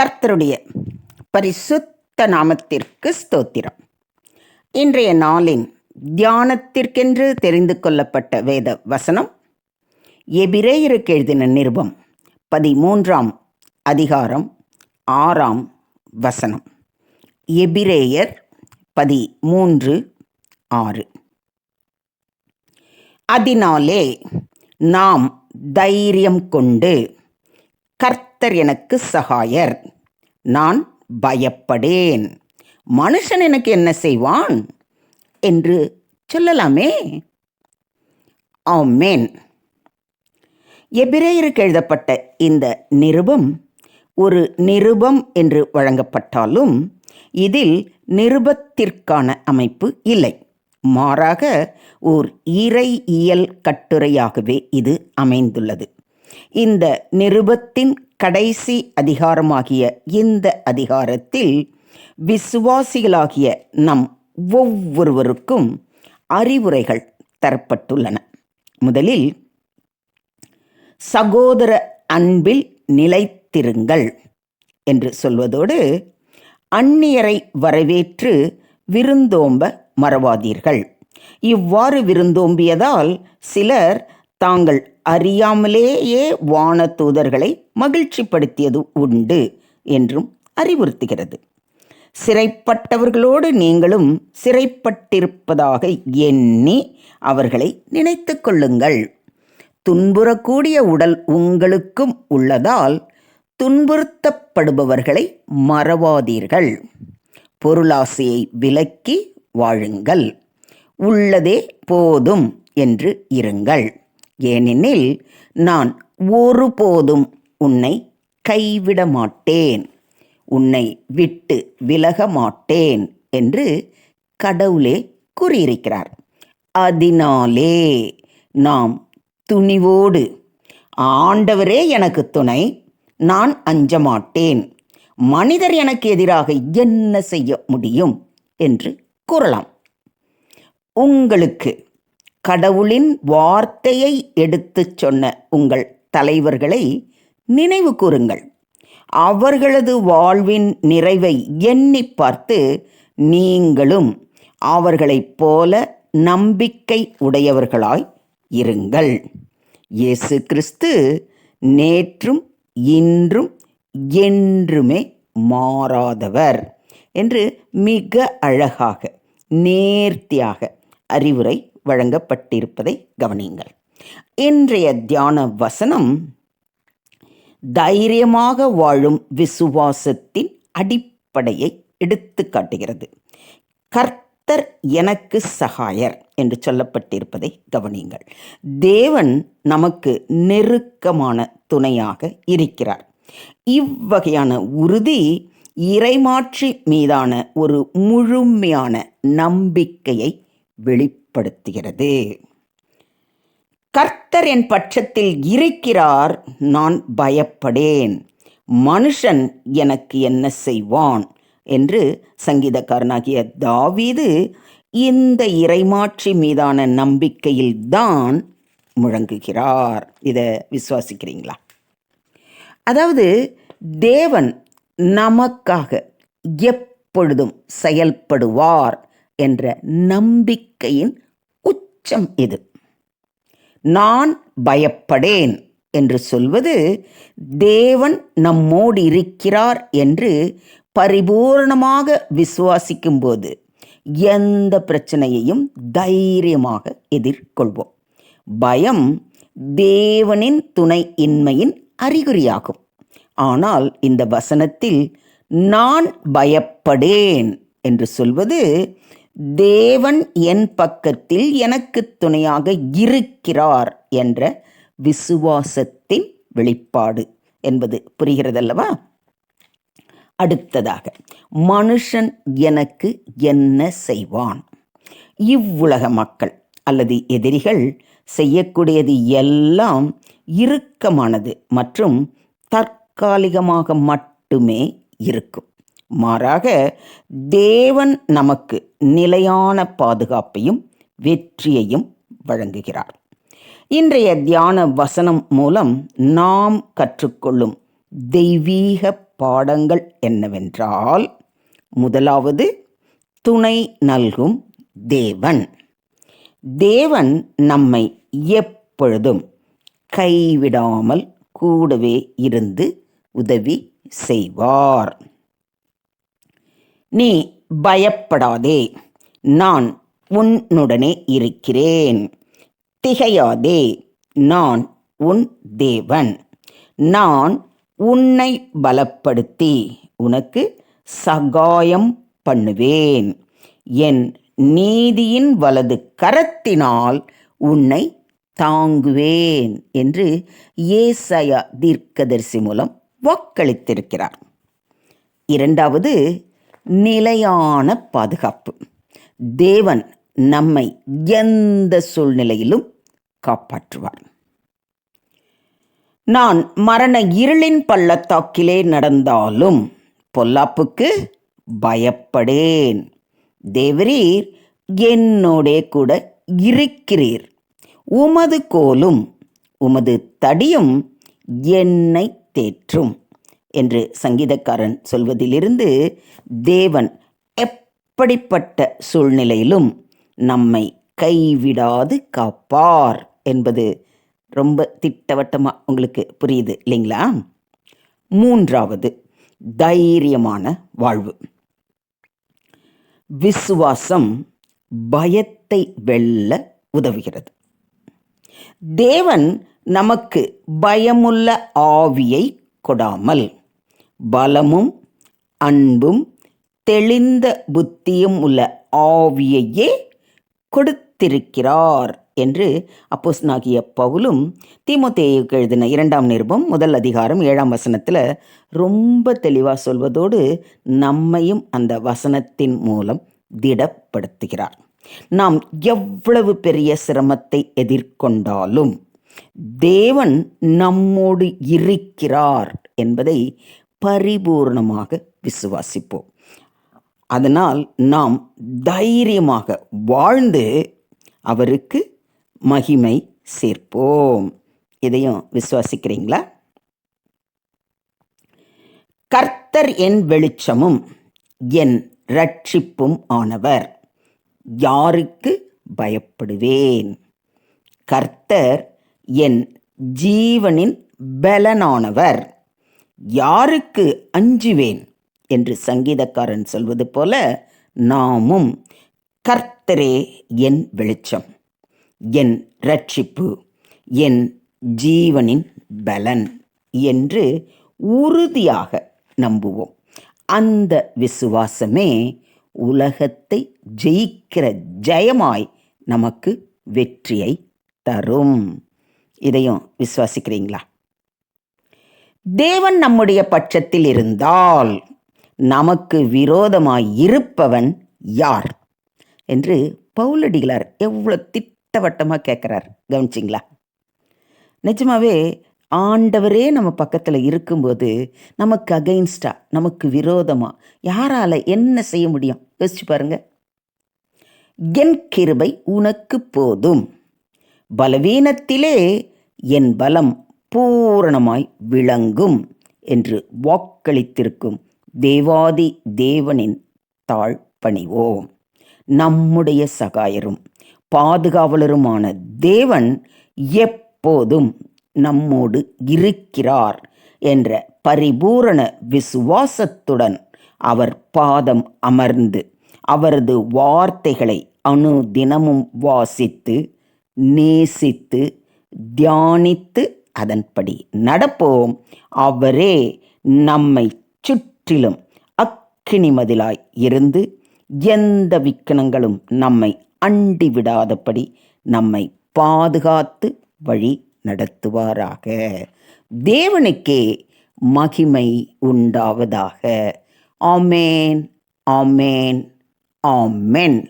கர்த்தருடைய பரிசுத்த நாமத்திற்கு ஸ்தோத்திரம். இன்றைய நாளின் தியானத்திற்கென்று தெரிந்து கொள்ளப்பட்ட வேத வசனம் எபிரேயருக்கு எழுதின நிருபம் பதிமூன்றாம் அதிகாரம் ஆறாம் வசனம். எபிரேயர் பதிமூன்று ஆறு. அதனாலே நாம் தைரியம் கொண்டு கர்த்தர் எனக்கு சகாயர். நான் பயப்படேன். மனுஷன் எனக்கு என்ன செய்வான்? என்று சொல்லலாமே? ஆமேன். எபிரேயருக்கு எழுதப்பட்ட இந்த நிருபம் ஒரு நிருபம் என்று வழங்கப்பட்டாலும் இதில் நிருபத்திற்கான அமைப்பு இல்லை. மாறாக ஓர் இறையியல் கட்டுரையாகவே இது அமைந்துள்ளது. இந்த நிருபத்தின் கடைசி அதிகாரமாகிய இந்த அதிகாரத்தில் விசுவாசிகளாகிய நம் ஒவ்வொருவருக்கும் அறிவுரைகள் தரப்பட்டுள்ளன. முதலில் சகோதர அன்பில் நிலைத்திருங்கள் என்று சொல்வதோடு அந்நியரை வரவேற்று விருந்தோம்ப மறவாதீர்கள். இவ்வாறு விருந்தோம்பியதால் சிலர் தாங்கள் அறியாமலேயே வான தூதர்களை மகிழ்ச்சிப்படுத்தியது உண்டு என்றும் அறிவுறுத்துகிறது. சிறைப்பட்டவர்களோடு நீங்களும் சிறைப்பட்டிருப்பதாக எண்ணி அவர்களை நினைத்து கொள்ளுங்கள். துன்புறக்கூடிய உடல் உங்களுக்கும் உள்ளதால் துன்புறுத்தப்படுபவர்களை மறவாதீர்கள். பொருளாசையை விலக்கி வாழுங்கள். உள்ளதே போதும் என்று இருங்கள். ஏனெனில் நான் ஒருபோதும் உன்னை கைவிட மாட்டேன் உன்னை விட்டு விலக மாட்டேன் என்று கடவுளே கூறியிருக்கிறார். அதனாலே நாம் துணிவோடு ஆண்டவரே எனக்கு துணை நான் அஞ்ச மாட்டேன் மனிதர் எனக்கு எதிராக என்ன செய்ய முடியும்? என்று கூறலாம். உங்களுக்கு கடவுளின் வார்த்தையை எடுத்துச் சொன்ன உங்கள் தலைவர்களை நினைவு கூறுங்கள். அவர்களது வாழ்வின் நிறைவை எண்ணி பார்த்து நீங்களும் அவர்களைப் போல நம்பிக்கை உடையவர்களாய் இருங்கள். இயேசு கிறிஸ்து நேற்றும் இன்றும் என்றுமே மாறாதவர் என்று மிக அழகாக நேர்த்தியாக அறிவுரை வழங்கப்பட்டிருப்பதை கவனியுங்கள். இன்றைய தியான வசனம் தைரியமாக வாழும் விசுவாசத்தின் அடிப்படையை எடுத்து காட்டுகிறது. கர்த்தர் எனக்கு சகாயர் என்று சொல்லப்பட்டிருப்பதை கவனியுங்கள். தேவன் நமக்கு நெருக்கமான துணையாக இருக்கிறார். இவ்வகையான உறுதி இறைமாற்றி மீதான ஒரு முழுமையான நம்பிக்கையை வெளிப்படுத்துகிறது. கர்த்தர் என் பட்சத்தில் இருக்கிறார் நான் பயப்படேன். மனுஷன் எனக்கு என்ன செய்வான்? என்று சங்கீதக்காரனாகிய தாவீது இந்த இறைமாட்சி மீதான நம்பிக்கையில்தான் முழங்குகிறார். இதை விசுவாசிக்கிறீங்களா? அதாவது தேவன் நமக்காக எப்பொழுதும் செயல்படுவார். என்ற நம்பிக்கையின் உச்சம் இது. நான் பயப்படேன் என்று சொல்வது தேவன் நம்மோடு இருக்கிறார் என்று பரிபூர்ணமாக விசுவாசிக்கும்போது எந்த பிரச்சனையையும் தைரியமாக எதிர்கொள்வோம். பயம் தேவனின் துணை இன்மையின் அறிகுறியாகும். ஆனால் இந்த வசனத்தில் நான் பயப்படேன் என்று சொல்வது தேவன் என் பக்கத்தில் எனக்கு துணையாக இருக்கிறார் என்ற விசுவாசத்தின் வெளிப்பாடு என்பது புரிகிறதல்லவா? அடுத்ததாக மனுஷன் எனக்கு என்ன செய்வான்? இவ்வுலக மக்கள் அல்லது எதிரிகள் செய்யக்கூடியது எல்லாம் இறுக்கமானது மற்றும் தற்காலிகமாக மட்டுமே இருக்கும். மாறாக தேவன் நமக்கு நிலையான பாதுகாப்பையும் வெற்றியையும் வழங்குகிறார். இன்றைய தியான வசனம் மூலம் நாம் கற்றுக்கொள்ளும் தெய்வீக பாடங்கள் என்னவென்றால் முதலாவது துணை நல்கும் தேவன். தேவன் நம்மை எப்பொழுதும் கைவிடாமல் கூடவே இருந்து உதவி செய்வார். நீ பயப்படாதே. நான் உன்னுடனே இருக்கிறேன். திகையாதே. நான் உன் தேவன். நான் உன்னை பலப்படுத்தி உனக்கு சகாயம் பண்ணுவேன். என் நீதியின் வலது கரத்தினால் உன்னை தாங்குவேன் என்று ஏசயா தீர்க்கதரிசி மூலம் வாக்களித்திருக்கிறார். இரண்டாவது நிலையான பாதுகாப்பு. தேவன் நம்மை எந்த சூழ்நிலையிலும் காப்பாற்றுவார். நான் மரண இருளின் பள்ளத்தாக்கிலே நடந்தாலும் பொல்லாப்புக்கு பயப்படேன். தேவரீர் என்னோடே கூட இருக்கிறீர். உமது கோலும் உமது தடியும் என்னை தேற்றும். என்று சங்கீதக்காரன் சொல்வதிலிருந்து தேவன் எப்படிப்பட்ட சூழ்நிலையிலும் நம்மை கைவிடாது காப்பார் என்பது ரொம்ப திட்டவட்டமாக உங்களுக்கு புரியுது இல்லைங்களா? மூன்றாவது தைரியமான வாழ்வு. விசுவாசம் பயத்தை வெல்ல உதவுகிறது. தேவன் நமக்கு பயமுள்ள ஆவியை கொடாமல் பலமும் அன்பும் தெளிந்த புத்தியும் உள்ள ஆவியையே கொடுத்திருக்கிறார் என்று அப்போஸ்னாகிய பவுலும் தீமோத்தேயுக்கு எழுதின இரண்டாம் நிருபம் முதல் அதிகாரம் ஏழாம் வசனத்தில் ரொம்ப தெளிவாக சொல்வதோடு நம்மையும் அந்த வசனத்தின் மூலம் திடப்படுத்துகிறார். நாம் எவ்வளவு பெரிய சிரமத்தை எதிர்கொண்டாலும் தேவன் நம்மோடு இருக்கிறார் என்பதை பரிபூர்ணமாக விசுவாசிப்போம். அதனால் நாம் தைரியமாக வாழ்ந்து அவருக்கு மகிமை சேர்ப்போம். இதையும் விசுவாசிக்கிறீங்களா? கர்த்தர் என் வெளிச்சமும் என் ரட்சிப்பும் ஆனவர். யாருக்கு பயப்படுவேன்? கர்த்தர் என் ஜீவனின் பலனானவர். யாருக்கு அஞ்சுவேன்? என்று சங்கீதக்காரன் சொல்வது போல நாமும் கர்த்தரே என் வெளிச்சம் என் ரட்சிப்பு என் ஜீவனின் பலன் என்று உறுதியாக நம்புவோம். அந்த விசுவாசமே உலகத்தை ஜெயிக்கிற ஜெயமாய் நமக்கு வெற்றியை தரும். இதையும் விசுவாசிக்கிறீங்களா? தேவன் நம்முடைய பட்சத்தில் இருந்தால் நமக்கு விரோதமாய் இருப்பவன் யார்? என்று பவுலடிகளார் எவ்வளோ திட்டவட்டமாக கேட்குறார். கவனிச்சிங்களா? நிஜமாவே ஆண்டவரே நம்ம பக்கத்தில் இருக்கும்போது நமக்கு அகைன்ஸ்டாக நமக்கு விரோதமாக யாரால் என்ன செய்ய முடியும்? யோசிச்சு பாருங்க. என் கிருபை உனக்கு போதும். பலவீனத்திலே என் பலம் பூரணமாய் விளங்கும் என்று வாக்களித்திருக்கும் தேவாதி தேவனின் தாழ் பணிவோம் நம்முடைய சகாயரும் பாதுகாவலருமான தேவன் எப்போதும் நம்மோடு இருக்கிறார் என்ற பரிபூரண விசுவாசத்துடன் அவர் பாதம் அமர்ந்து அவரது வார்த்தைகளை அணு தினமும் வாசித்து நேசித்து தியானித்து அதன்படி நடப்போம். அவரே நம்மை சுற்றிலும் அக்கினிமதிலாய் இருந்து எந்த விக்கணங்களும் நம்மை அண்டி விடாதபடி நம்மை பாதுகாத்து வழி நடத்துவாராக. தேவனுக்கே மகிமை உண்டாவதாக. ஆமேன் ஆமேன் ஆமென்.